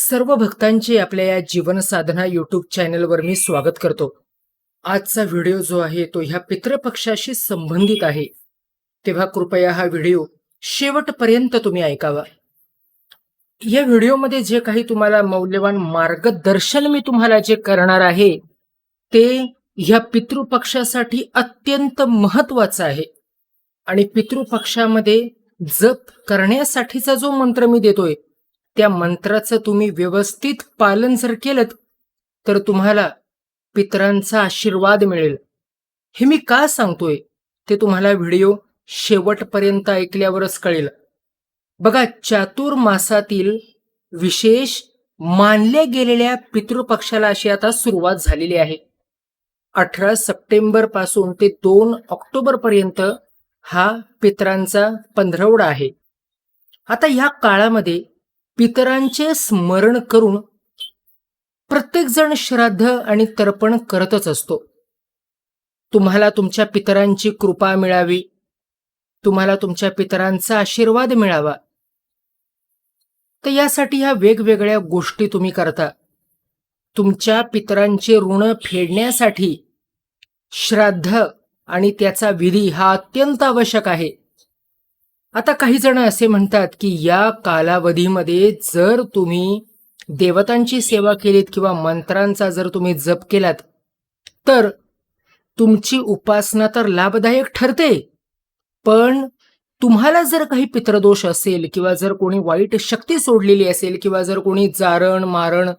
सर्व भक्तांचे आपल्या या जीवन साधना युट्यूब चॅनलवर मी स्वागत करतो. आजचा व्हिडिओ जो आहे तो ह्या पितृपक्षाशी संबंधित आहे. तेव्हा कृपया हा व्हिडिओ शेवटपर्यंत तुम्ही ऐकावा. या व्हिडिओमध्ये जे काही तुम्हाला मौल्यवान मार्गदर्शन मी तुम्हाला जे करणार आहे ते ह्या पितृपक्षासाठी अत्यंत महत्वाचं आहे. आणि पितृपक्षामध्ये जप करण्यासाठीचा जो मंत्र मी देतोय त्या मंत्राचं तुम्ही व्यवस्थित पालन जर केलं तर तुम्हाला पितरांचा आशीर्वाद मिळेल. हे मी का सांगतोय? ते तुम्हाला व्हिडिओ शेवटपर्यंत ऐकल्यावरच कळेल. बघा चातुर्मासातील विशेष मानल्या गेलेल्या पितृपक्षाला अशी आता सुरुवात झालेली आहे. अठरा सप्टेंबरपासून ते दोन ऑक्टोबर पर्यंत हा पितरांचा पंधरवडा आहे. आता या काळामध्ये पितरांचे स्मरण करून प्रत्येकजण श्राद्ध आणि तर्पण करतच असतो. तुम्हाला तुमच्या पितरांची कृपा मिळावी. तुम्हाला तुमच्या पितरांचा आशीर्वाद मिळावा. तर यासाठी ह्या वेगवेगळ्या गोष्टी तुम्ही करता. तुमच्या पितरांचे ऋण फेडण्यासाठी श्राद्ध आणि त्याचा विधी हा अत्यंत आवश्यक आहे. आता काही जण असे म्हणतात की या कालावधीमध्ये जर तुम्ही देवतांची सेवा केलीत किंवा मंत्रांचा जर तुम्ही जप केलात तर तुमची उपासना तर लाभदायक ठरते. पण तुम्हाला जर काही पितृदोष असेल किंवा जर कोणी वाईट शक्ती सोडलेली असेल किंवा जर कोणी जारण मारण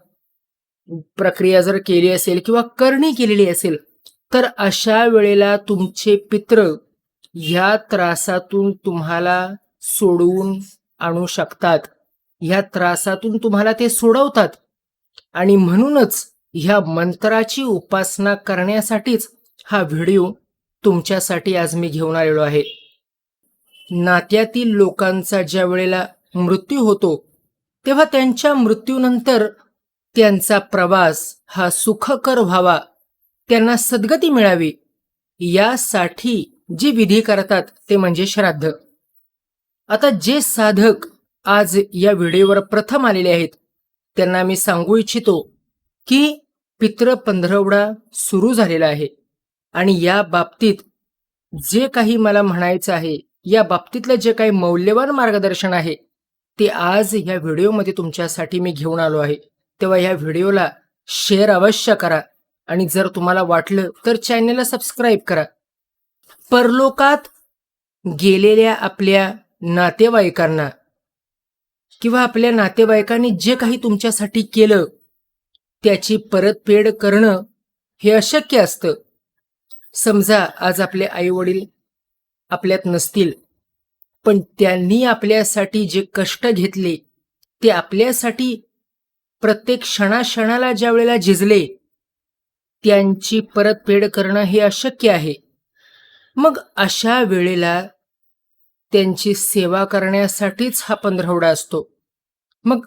प्रक्रिया जर केली असेल किंवा करणी केलेली असेल तर अशा वेळेला तुमचे पित्र ह्या त्रासातून तुम्हाला सोडवून आणू शकतात. ह्या त्रासातून तुम्हाला ते सोडवतात. आणि म्हणूनच ह्या मंत्राची उपासना करण्यासाठीच हा व्हिडिओ तुमच्यासाठी आज मी घेऊन आलेलो आहे. नात्यातील लोकांचा ज्या वेळेला मृत्यू होतो तेव्हा त्यांच्या मृत्यूनंतर त्यांचा प्रवास हा सुखकर व्हावा त्यांना सद्गती मिळावी यासाठी जी विधी करतात ते म्हणजे श्राद्ध. आता जे साधक आज या व्हिडिओवर प्रथम आलेले आहेत त्यांना मी सांगू इच्छितो की पित्र पंधरवडा सुरू झालेला आहे आणि या बाबतीत जे काही मला म्हणायचं आहे या बाबतीतलं जे काही मौल्यवान मार्गदर्शन आहे ते आज या व्हिडिओमध्ये तुमच्यासाठी मी घेऊन आलो आहे. तेव्हा या व्हिडिओला शेअर अवश्य करा आणि जर तुम्हाला वाटलं तर चॅनलला सबस्क्राईब करा. परलोकात गेलेल्या आपल्या नातेवाईकांना किंवा आपल्या नातेवाईकांनी जे काही तुमच्यासाठी केलं त्याची परतफेड करणं हे अशक्य असतं. समजा आज आपले आई वडील आपल्यात नसतील पण त्यांनी आपल्यासाठी जे कष्ट घेतले ते आपल्यासाठी प्रत्येक क्षणाक्षणाला ज्या वेळेला झिजले त्यांची परतफेड करणं हे अशक्य आहे. मग अशा वेळेला त्यांची सेवा करण्यासाठीच हा पंधरवडा असतो. मग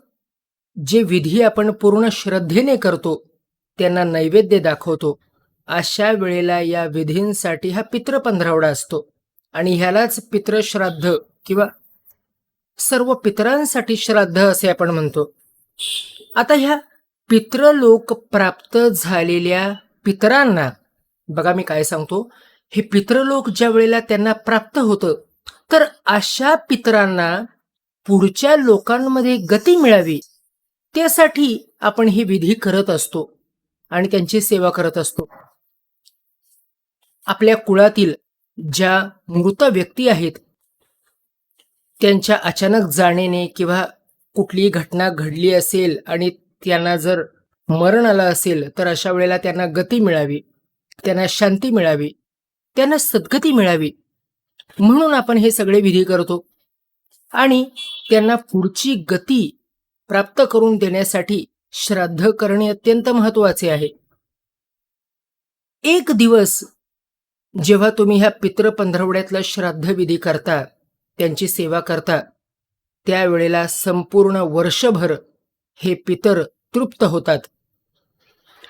जे विधी आपण पूर्ण श्रद्धेने करतो त्यांना नैवेद्य दाखवतो अशा वेळेला या विधींसाठी हा पितृ पंधरवडा असतो. आणि ह्यालाच पितृश्राद्ध किंवा सर्व पितरांसाठी श्राद्ध असे आपण म्हणतो. आता ह्या पितृलोक प्राप्त झालेल्या पितरांना बघा मी काय सांगतो हे पितृलोक ज्या वेळेला त्यांना प्राप्त होतं तर अशा पितरांना पुढच्या लोकांमध्ये गती मिळावी त्यासाठी आपण ही विधी करत असतो आणि त्यांची सेवा करत असतो. आपल्या कुळातील ज्या मृत व्यक्ती आहेत त्यांच्या अचानक जाण्याने किंवा कुठलीही घटना घडली असेल आणि त्यांना जर मरण आलं असेल तर अशा वेळेला त्यांना गती मिळावी त्यांना शांती मिळावी. त्यांना सद्गती मिळावी. म्हणून आपण हे सगळे विधी करतो. आणि त्यांना पुढची गती प्राप्त करून देण्यासाठी श्राद्ध करणे अत्यंत महत्त्वाचे आहे. एक दिवस जेव्हा तुम्ही ह्या पितृ पंधरवड्यातला श्राद्ध विधी करता त्यांची सेवा करता त्यावेळेला संपूर्ण वर्षभर हे पितर तृप्त होतात.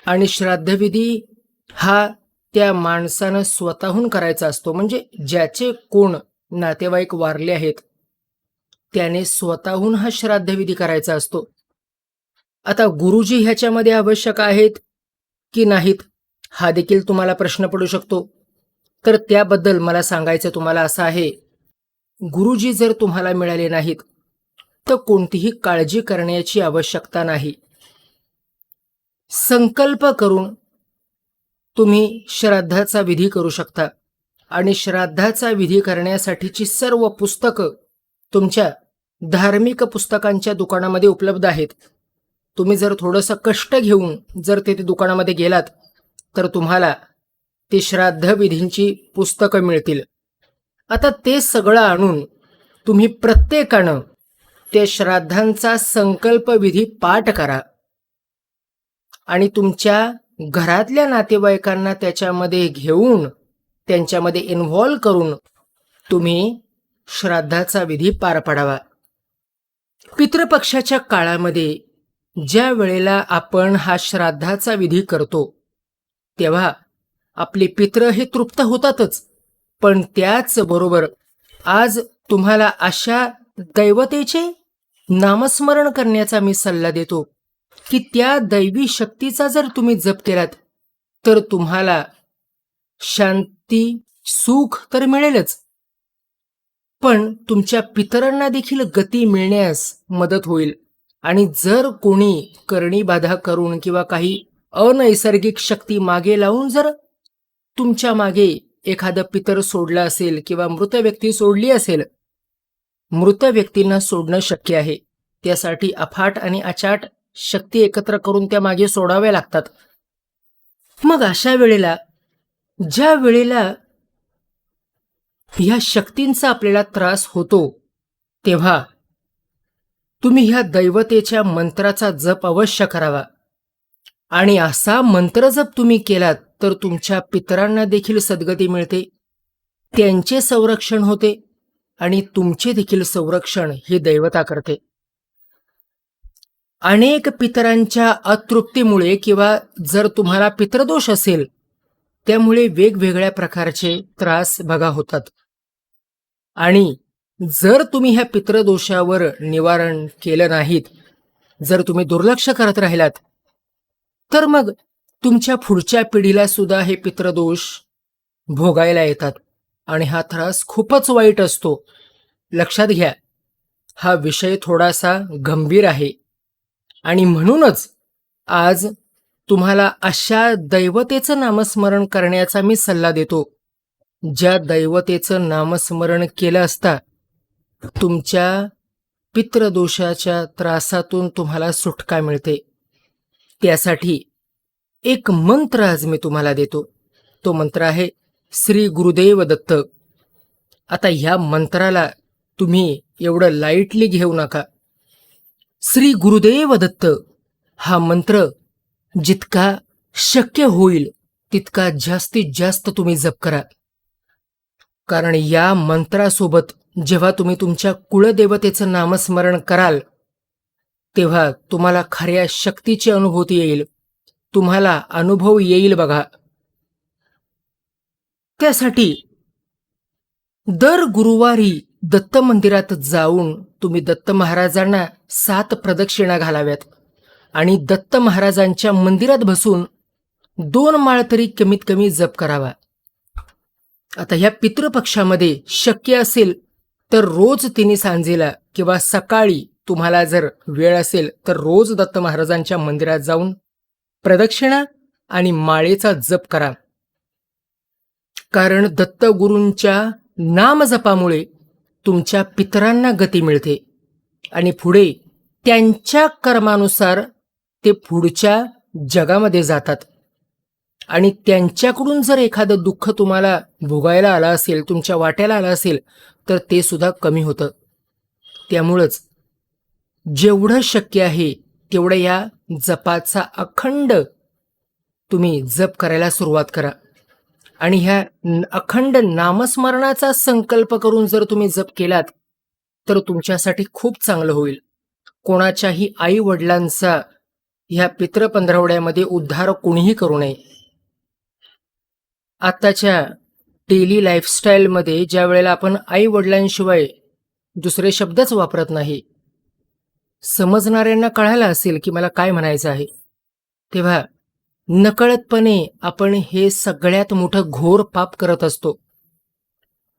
आणि श्राद्धविधी हा त्या माणसानं स्वतःहून करायचा असतो. म्हणजे ज्याचे कोण नातेवाईक वारले आहेत त्याने स्वतःहून हा श्राद्धविधी करायचा असतो. आता गुरुजी ह्याच्यामध्ये आवश्यक आहेत की नाहीत हा देखील तुम्हाला प्रश्न पडू शकतो. तर त्याबद्दल मला सांगायचं तुम्हाला असं आहे गुरुजी जर तुम्हाला मिळाले नाहीत तर कोणतीही काळजी करण्याची आवश्यकता नाही. संकल्प करून तुम्ही श्राद्धाचा विधी करू शकता. आणि श्राद्धाचा विधी करण्यासाठीची सर्व पुस्तकं तुमच्या धार्मिक पुस्तकांच्या दुकानामध्ये उपलब्ध आहेत. तुम्ही जर थोडंसं कष्ट घेऊन जर तेथे दुकानामध्ये गेलात तर तुम्हाला ती श्राद्ध विधींची पुस्तकं मिळतील. आता ते सगळं आणून तुम्ही प्रत्येकानं त्या श्राद्धांचा संकल्पविधी पाठ करा. आणि तुमच्या घरातल्या नातेवाईकांना त्याच्यामध्ये घेऊन त्यांच्यामध्ये इन्व्हॉल्व करून तुम्ही श्राद्धाचा विधी पार पाडावा. पितृपक्षाच्या काळामध्ये ज्या वेळेला आपण हा श्राद्धाचा विधी करतो तेव्हा आपले पित्र हे तृप्त होतातच. पण त्याचबरोबर आज तुम्हाला अशा दैवतेचे नामस्मरण करण्याचा मी सल्ला देतो. की त्या दैवी शक्तीचा जर तुम्ही जप केलात तर तुम्हाला शांती सुख तर मिळेलच. पण तुमच्या पितरांना देखील गती मिळण्यास मदत होईल. आणि जर कोणी करणी बाधा करून किंवा काही अनैसर्गिक शक्ती मागे लावून जर तुमच्या मागे एखादं पितर सोडलं असेल किंवा मृत व्यक्ती सोडली असेल मृत व्यक्तींना सोडणं शक्य आहे. त्यासाठी अफाट आणि अचाट शक्ती एकत्र करून त्या मागे सोडाव्या लागतात. मग अशा वेळेला ज्या वेळेला ह्या शक्तींचा आपल्याला त्रास होतो तेव्हा तुम्ही ह्या दैवतेच्या मंत्राचा जप अवश्य करावा. आणि असा मंत्र जप तुम्ही केलात तर तुमच्या पितरांना देखील सद्गती मिळते त्यांचे संरक्षण होते आणि तुमचे देखील संरक्षण ही दैवता करते. अनेक पितरांच्या अतृप्तीमुळे किंवा जर तुम्हाला पितृदोष असेल त्यामुळे वेगवेगळ्या प्रकारचे त्रास बघा होतात. आणि जर तुम्ही ह्या पितृदोषावर निवारण केलं नाहीत जर तुम्ही दुर्लक्ष करत राहिलात तर मग तुमच्या पुढच्या पिढीला सुद्धा हे पितृदोष भोगायला येतात आणि हा त्रास खूपच वाईट असतो. लक्षात घ्या हा विषय थोडासा गंभीर आहे. आणि म्हणूनच आज तुम्हाला अशा दैवतेचं नामस्मरण करण्याचा मी सल्ला देतो. ज्या दैवतेचं नामस्मरण केलं असता तुमच्या पित्रदोषाच्या त्रासातून तुम्हाला सुटका मिळते. त्यासाठी एक मंत्र आज मी तुम्हाला देतो. तो मंत्र आहे श्री गुरुदेव दत्त. आता ह्या मंत्राला तुम्ही एवढं लाईटली घेऊ नका. श्री गुरुदेव दत्त. हा मंत्र जितका शक्य होईल तितका जास्तीत जास्त तुम्ही जप करा. कारण या मंत्रासोबत जेव्हा तुम्ही तुमच्या कुळदेवतेचं नामस्मरण कराल तेव्हा तुम्हाला खऱ्या शक्तीची अनुभूती येईल. तुम्हाला अनुभव येईल बघा. त्यासाठी दर गुरुवारी दत्त मंदिरात जाऊन तुम्ही दत्त महाराजांना सात प्रदक्षिणा घालाव्यात आणि दत्त महाराजांच्या मंदिरात बसून दोन माळ तरी कमीत कमी जप करावा. आता ह्या पितृपक्षामध्ये शक्य असेल तर रोज तिने सांजेला किंवा सकाळी तुम्हाला जर वेळ असेल तर रोज दत्त महाराजांच्या मंदिरात जाऊन प्रदक्षिणा आणि माळेचा जप करा. कारण दत्तगुरूंच्या नामजपामुळे तुमच्या पितरांना गती मिळते. आणि पुढे त्यांच्या कर्मानुसार ते पुढच्या जगामध्ये जातात. आणि त्यांच्याकडून जर एखादं दुःख तुम्हाला भोगायला आलं असेल तुमच्या वाट्याला आलं असेल तर ते सुद्धा कमी होतं. त्यामुळंच जेवढं शक्य आहे तेवढं या जपाचा अखंड तुम्ही जप करायला सुरुवात करा. आणि ह्या अखंड नामस्मरणाचा संकल्प करून जर तुम्ही जप केलात तर तुमच्यासाठी खूप चांगलं होईल. कोणाच्याही आई वडिलांचा ह्या पित्र पंधरवड्यामध्ये उद्धार कुणीही करू नये. आत्ताच्या डेली लाईफस्टाईलमध्ये ज्या वेळेला आपण आई वडिलांशिवाय दुसरे शब्दच वापरत नाही समजणाऱ्यांना कळायला असेल की मला काय म्हणायचं आहे. तेव्हा नकळतपणे आपण हे सगळ्यात मोठं घोर पाप करत असतो.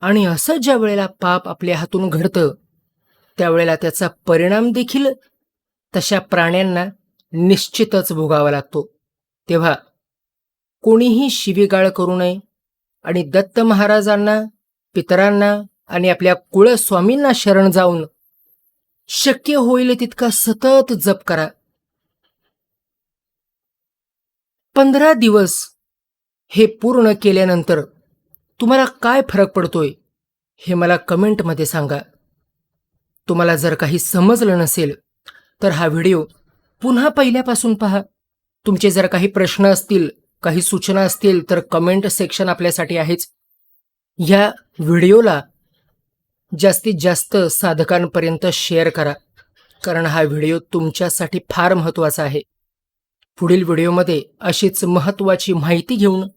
आणि असं ज्या वेळेला पाप आपल्या हातून घडतं त्यावेळेला त्याचा परिणाम देखील तशा प्राण्यांना निश्चितच भोगावा लागतो. तेव्हा कोणीही शिवीगाळ करू नये आणि दत्त महाराजांना पितरांना आणि आपल्या कुळस्वामींना शरण जाऊन शक्य होईल तितका सतत जप करा. पंधरा दिवस हे पूर्ण केल्यानंतर तुम्हाला काय फरक पडतोय हे मला कमेंटमध्ये सांगा. तुम्हाला जर काही समजलं नसेल तर हा व्हिडिओ पुन्हा पहिल्यापासून पहा. तुमचे जर काही प्रश्न असतील काही सूचना असतील तर कमेंट सेक्शन आपल्यासाठी आहेच. या व्हिडिओला जास्तीत जास्त साधकांपर्यंत शेअर करा कारण हा व्हिडिओ तुमच्यासाठी फार महत्त्वाचा आहे. पुढील व्हिडिओमध्ये अशीच महत्त्वाची माहिती घेऊन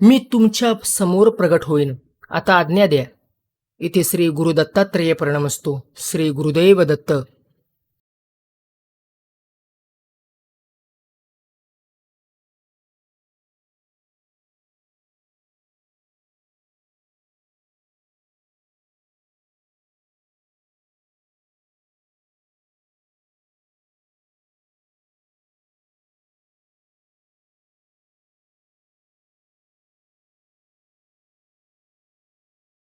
मी तुमच्यासमोर प्रगट होईन. आता आज्ञा द्या. इथे श्री गुरुदत्तात्रेय प्रणमस्तो. श्री गुरुदेव दत्त.